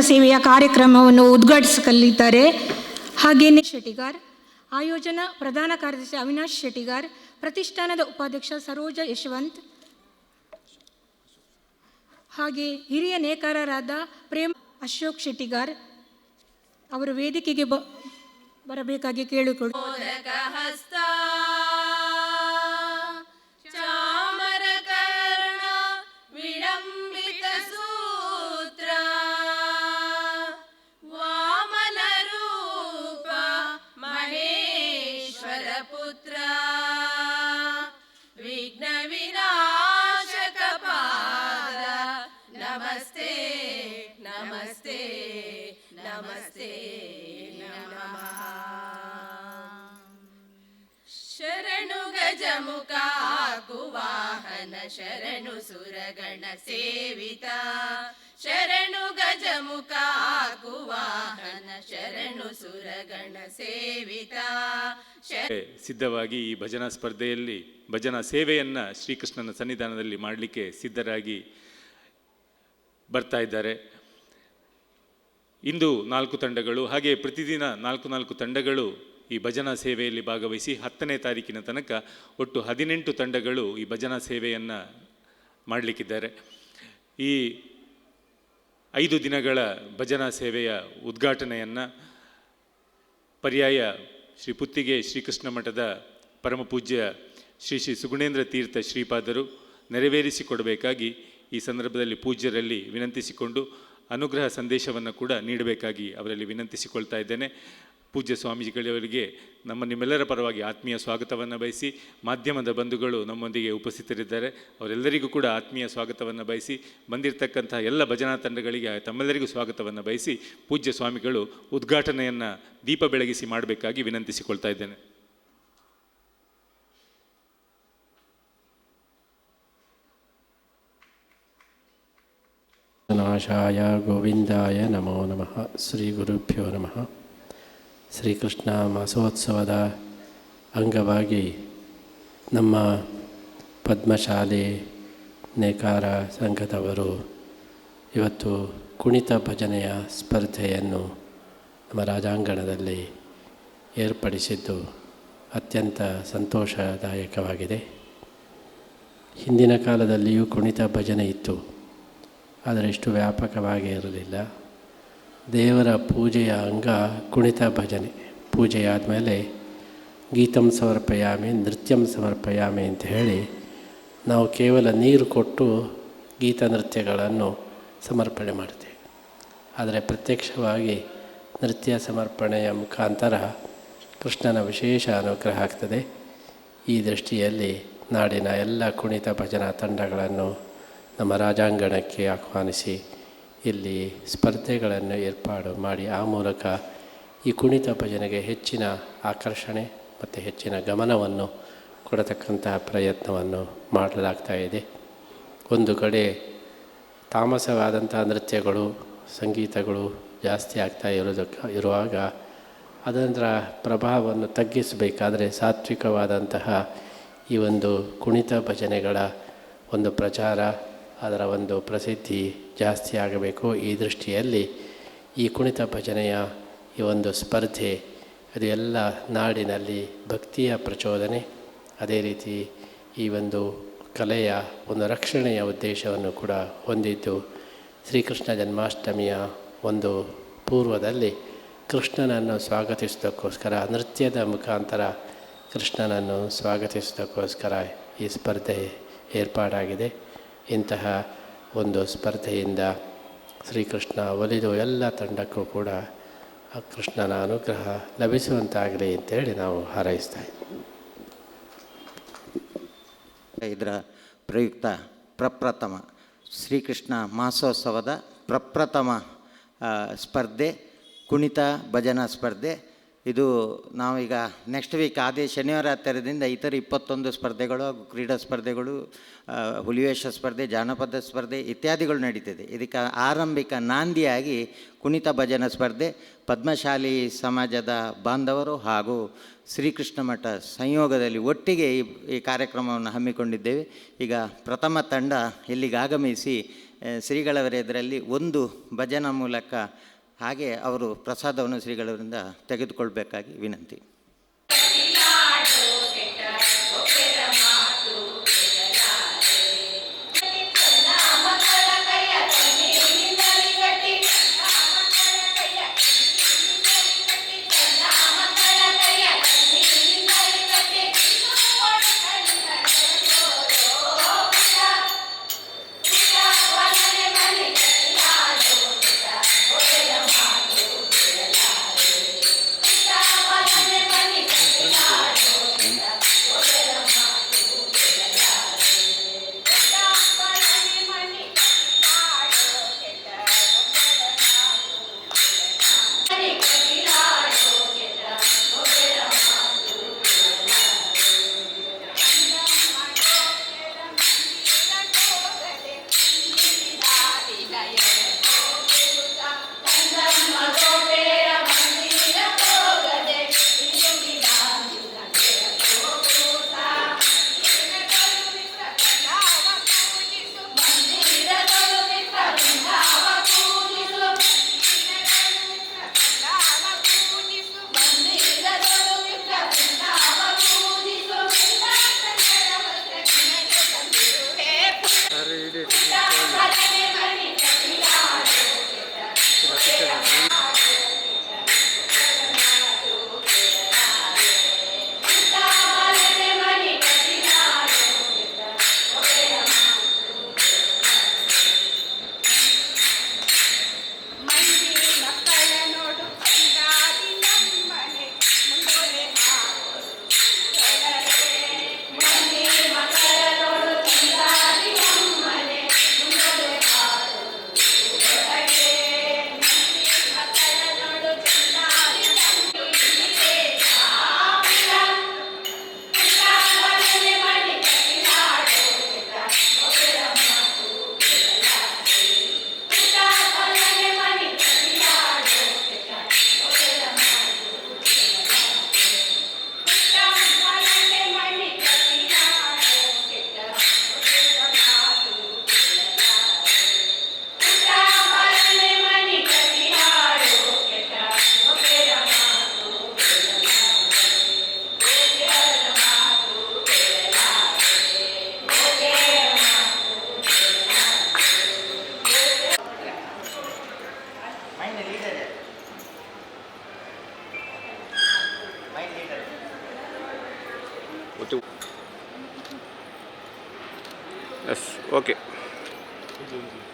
ಸೇವೆಯ ಕಾರ್ಯಕ್ರಮವನ್ನು ಉದ್ಘಾಟಿಸಲಿದ್ದಾರೆ. ಹಾಗೆಯೇ ಶೆಟ್ಟಿಗಾರ್, ಆಯೋಜನಾ ಪ್ರಧಾನ ಕಾರ್ಯದರ್ಶಿ ಅವಿನಾಶ್ ಶೆಟ್ಟಿಗಾರ್, ಪ್ರತಿಷ್ಠಾನದ ಉಪಾಧ್ಯಕ್ಷ ಸರೋಜ ಯಶವಂತ್, ಹಾಗೆ ಹಿರಿಯ ನೇಕಾರರಾದ ಪ್ರೇಮ್ ಅಶೋಕ್ ಶೆಟ್ಟಿಗಾರ್ ಅವರು ವೇದಿಕೆಗೆ ಬರಬೇಕಾಗಿ ಕೇಳಿಕೊಳ್ಳು ನಮಸ್ತೆ ನಮಸ್ತೆ, ನಮಃ. ಶರಣು ಗಜಮುಖ ವಾಹನ, ಶರಣು ಸುರಗಣ ಸೇವಿತ. ಶರಣು ಗಜಮುಖ ವಾಹನ, ಶರಣು ಸುರಗಣ ಸೇವಿತ. ಸಿದ್ಧವಾಗಿ ಈ ಭಜನಾ ಸ್ಪರ್ಧೆಯಲ್ಲಿ ಭಜನಾ ಸೇವೆಯನ್ನು ಶ್ರೀಕೃಷ್ಣನ ಸನ್ನಿಧಾನದಲ್ಲಿ ಮಾಡಲಿಕ್ಕೆ ಸಿದ್ಧರಾಗಿ ಬರ್ತಾ ಇದ್ದಾರೆ. ಇಂದು ನಾಲ್ಕು ತಂಡಗಳು, ಹಾಗೆ ಪ್ರತಿದಿನ ನಾಲ್ಕು ನಾಲ್ಕು ತಂಡಗಳು ಈ ಭಜನಾ ಸೇವೆಯಲ್ಲಿ ಭಾಗವಹಿಸಿ ಹತ್ತನೇ ತಾರೀಕಿನ ತನಕ ಒಟ್ಟು ಹದಿನೆಂಟು ತಂಡಗಳು ಈ ಭಜನಾ ಸೇವೆಯನ್ನು ಮಾಡಲಿಕ್ಕಿದ್ದಾರೆ. ಈ ಐದು ದಿನಗಳ ಭಜನಾ ಸೇವೆಯ ಉದ್ಘಾಟನೆಯನ್ನು ಪರ್ಯಾಯ ಶ್ರೀ ಪುತ್ತಿಗೆ ಶ್ರೀಕೃಷ್ಣ ಮಠದ ಪರಮಪೂಜ್ಯ ಶ್ರೀ ಶ್ರೀ ಸುಗುಣೇಂದ್ರ ತೀರ್ಥ ಶ್ರೀಪಾದರು ನೆರವೇರಿಸಿಕೊಡಬೇಕಾಗಿ ಈ ಸಂದರ್ಭದಲ್ಲಿ ಪೂಜ್ಯರಲ್ಲಿ ವಿನಂತಿಸಿಕೊಂಡು ಅನುಗ್ರಹ ಸಂದೇಶವನ್ನು ಕೂಡ ನೀಡಬೇಕಾಗಿ ಅವರಲ್ಲಿ ವಿನಂತಿಸಿಕೊಳ್ತಾ ಇದ್ದೇನೆ. ಪೂಜ್ಯ ಸ್ವಾಮೀಜಿಗಳವರಿಗೆ ನಮ್ಮ ನಿಮ್ಮೆಲ್ಲರ ಪರವಾಗಿ ಆತ್ಮೀಯ ಸ್ವಾಗತವನ್ನು ಬಯಸಿ, ಮಾಧ್ಯಮದ ಬಂಧುಗಳು ನಮ್ಮೊಂದಿಗೆ ಉಪಸ್ಥಿತರಿದ್ದಾರೆ. ಅವರೆಲ್ಲರಿಗೂ ಕೂಡ ಆತ್ಮೀಯ ಸ್ವಾಗತವನ್ನು ಬಯಸಿ, ಬಂದಿರತಕ್ಕಂತಹ ಎಲ್ಲ ಭಜನಾ ತಂಡಗಳಿಗೆ, ತಮ್ಮೆಲ್ಲರಿಗೂ ಸ್ವಾಗತವನ್ನು ಬಯಸಿ ಪೂಜ್ಯ ಸ್ವಾಮಿಗಳು ಉದ್ಘಾಟನೆಯನ್ನು ದೀಪ ಬೆಳಗಿಸಿ ಮಾಡಬೇಕಾಗಿ ವಿನಂತಿಸಿಕೊಳ್ತಾ ಇದ್ದೇನೆ. ನಾಶಾಯ ಗೋವಿಂದಾಯ ನಮೋ ನಮಃ ಶ್ರೀ ಗುರುಭ್ಯೋ ನಮಃ ಶ್ರೀಕೃಷ್ಣ ಮಾಸೋತ್ಸವದ ಅಂಗವಾಗಿ ನಮ್ಮ ಪದ್ಮಶಾಲೆ ನೇಕಾರ ಸಂಘದವರು ಇವತ್ತು ಕುಣಿತ ಭಜನೆಯ ಸ್ಪರ್ಧೆಯನ್ನು ನಮ್ಮ ರಾಜಾಂಗಣದಲ್ಲಿ ಏರ್ಪಡಿಸಿದ್ದು ಅತ್ಯಂತ ಸಂತೋಷದಾಯಕವಾಗಿದೆ. ಹಿಂದಿನ ಕಾಲದಲ್ಲಿಯೂ ಕುಣಿತ ಭಜನೆ ಇತ್ತು. ಆದರೆ ಇಷ್ಟು ವ್ಯಾಪಕವಾಗಿ ಇರಲಿಲ್ಲ ದೇವರ ಪೂಜೆಯ ಅಂಗ ಕುಣಿತ ಭಜನೆ. ಪೂಜೆಯಾದ ಮೇಲೆ ಗೀತಂ ಸಮರ್ಪಯಾಮಿ, ನೃತ್ಯಂ ಸಮರ್ಪಯಾಮಿ ಅಂತ ಹೇಳಿ ನಾವು ಕೇವಲ ನೀರು ಕೊಟ್ಟು ಗೀತ ನೃತ್ಯಗಳನ್ನು ಸಮರ್ಪಣೆ ಮಾಡ್ತೇವೆ. ಆದರೆ ಪ್ರತ್ಯಕ್ಷವಾಗಿ ನೃತ್ಯ ಸಮರ್ಪಣೆಯ ಮುಖಾಂತರ ಕೃಷ್ಣನ ವಿಶೇಷ ಅನುಗ್ರಹ ಆಗ್ತದೆ. ಈ ದೃಷ್ಟಿಯಲ್ಲಿ ನಾಡಿನ ಎಲ್ಲ ಕುಣಿತ ಭಜನಾ ತಂಡಗಳನ್ನು ನಮ್ಮ ರಾಜಾಂಗಣಕ್ಕೆ ಆಹ್ವಾನಿಸಿ ಇಲ್ಲಿ ಸ್ಪರ್ಧೆಗಳನ್ನು ಏರ್ಪಾಡು ಮಾಡಿ, ಆ ಮೂಲಕ ಈ ಕುಣಿತ ಭಜನೆಗೆ ಹೆಚ್ಚಿನ ಆಕರ್ಷಣೆ ಮತ್ತು ಹೆಚ್ಚಿನ ಗಮನವನ್ನು ಕೊಡತಕ್ಕಂತಹ ಪ್ರಯತ್ನವನ್ನು ಮಾಡಲಾಗ್ತಾ ಇದೆ. ಒಂದು ಕಡೆ ತಾಮಸವಾದಂಥ ನೃತ್ಯಗಳು, ಸಂಗೀತಗಳು ಜಾಸ್ತಿ ಆಗ್ತಾ ಇರೋದಕ್ಕೆ, ಇರುವಾಗ ಅದರ ಪ್ರಭಾವವನ್ನು ತಗ್ಗಿಸಬೇಕಾದರೆ ಸಾತ್ವಿಕವಾದಂತಹ ಈ ಒಂದು ಕುಣಿತ ಭಜನೆಗಳ ಒಂದು ಪ್ರಚಾರ ಅದರ ಒಂದು ಪ್ರಸಿದ್ಧಿ ಜಾಸ್ತಿ ಆಗಬೇಕು ಈ ದೃಷ್ಟಿಯಲ್ಲಿ. ಈ ಕುಣಿತ ಭಜನೆಯ ಈ ಒಂದು ಸ್ಪರ್ಧೆ, ಅದು ಎಲ್ಲ ನಾಡಿನಲ್ಲಿ ಭಕ್ತಿಯ ಪ್ರಚೋದನೆ. ಅದೇ ರೀತಿ ಈ ಒಂದು ಕಲೆಯ ಒಂದು ರಕ್ಷಣೆಯ ಉದ್ದೇಶವನ್ನು ಕೂಡ ಹೊಂದಿದ್ದು ಶ್ರೀಕೃಷ್ಣ ಜನ್ಮಾಷ್ಟಮಿಯ ಒಂದು ಪೂರ್ವದಲ್ಲಿ ಕೃಷ್ಣನನ್ನು ಸ್ವಾಗತಿಸೋದಕ್ಕೋಸ್ಕರ ನೃತ್ಯದ ಮುಖಾಂತರ ಕೃಷ್ಣನನ್ನು ಸ್ವಾಗತಿಸೋದಕ್ಕೋಸ್ಕರ ಈ ಸ್ಪರ್ಧೆ ಏರ್ಪಾಡಾಗಿದೆ. ಇಂತಹ ಒಂದು ಸ್ಪರ್ಧೆಯಿಂದ ಶ್ರೀಕೃಷ್ಣ ಒಲಿದು ಎಲ್ಲ ತಂಡಕ್ಕೂ ಕೂಡ ಆ ಕೃಷ್ಣನ ಅನುಗ್ರಹ ಲಭಿಸುವಂತಾಗಲಿ ಅಂತೇಳಿ ನಾವು ಹಾರೈಸ್ತಾ ಇದ್ದೀವಿ ಇದರ ಪ್ರಯುಕ್ತ ಪ್ರಪ್ರಥಮ ಶ್ರೀಕೃಷ್ಣ ಮಾಸೋತ್ಸವದ ಪ್ರಪ್ರಥಮ ಸ್ಪರ್ಧೆ, ಕುಣಿತ ಭಜನಾ ಸ್ಪರ್ಧೆ ಇದು ನಾವೀಗ ನೆಕ್ಸ್ಟ್ ವೀಕ್ ಆದೇ ಶನಿವಾರ ಹತ್ತಿರದಿಂದ ಇತರ ಇಪ್ಪತ್ತೊಂದು ಸ್ಪರ್ಧೆಗಳು ಹಾಗೂ ಕ್ರೀಡಾ ಸ್ಪರ್ಧೆಗಳು ಹುಲಿವೇಷ ಸ್ಪರ್ಧೆ, ಜಾನಪದ ಸ್ಪರ್ಧೆ ಇತ್ಯಾದಿಗಳು ನಡೀತಿದೆ. ಇದಕ್ಕೆ ಆರಂಭಿಕ ನಾಂದಿಯಾಗಿ ಕುಣಿತ ಭಜನ ಸ್ಪರ್ಧೆ, ಪದ್ಮಶಾಲಿ ಸಮಾಜದ ಬಾಂಧವರು ಹಾಗೂ ಶ್ರೀಕೃಷ್ಣ ಮಠ ಸಂಯೋಗದಲ್ಲಿ ಒಟ್ಟಿಗೆ ಈ ಕಾರ್ಯಕ್ರಮವನ್ನು ಹಮ್ಮಿಕೊಂಡಿದ್ದೇವೆ. ಈಗ ಪ್ರಥಮ ತಂಡ ಇಲ್ಲಿಗೆ ಆಗಮಿಸಿ ಶ್ರೀಗಳವರ ಇದರಲ್ಲಿ ಒಂದು ಭಜನ ಮೂಲಕ ಹಾಗೆ ಅವರು ಪ್ರಸಾದವನ್ನು ಶ್ರೀಗಳವರಿಂದ ತೆಗೆದುಕೊಳ್ಬೇಕಾಗಿ ವಿನಂತಿ.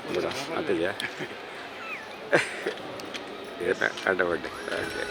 அப்படிதான் அப்படியா என்ன ஆண்டவன் ஓகே.